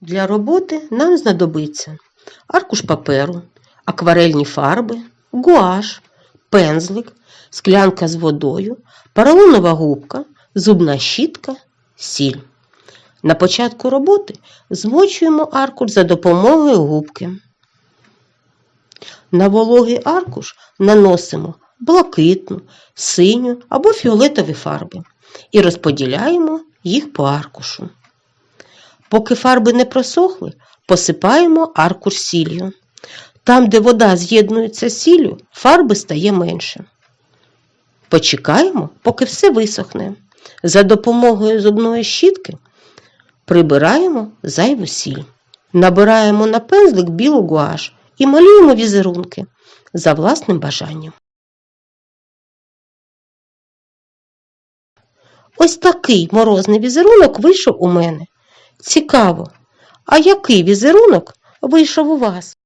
Для роботи нам знадобиться аркуш паперу, акварельні фарби, гуаш, пензлик, склянка з водою, поролонова губка, зубна щітка, сіль. На початку роботи змочуємо аркуш за допомогою губки. На вологий аркуш наносимо блакитну, синю або фіолетові фарби і розподіляємо їх по аркушу. Поки фарби не просохли, посипаємо аркуш сіллю. Там, де вода з'єднується з сіллю, фарби стає менше. Почекаємо, поки все висохне. За допомогою зубної щітки прибираємо зайву сіль. Набираємо на пензлик білу гуаш і малюємо візерунки за власним бажанням. Ось такий морозний візерунок вийшов у мене. Цікаво, а який візерунок вийшов у вас?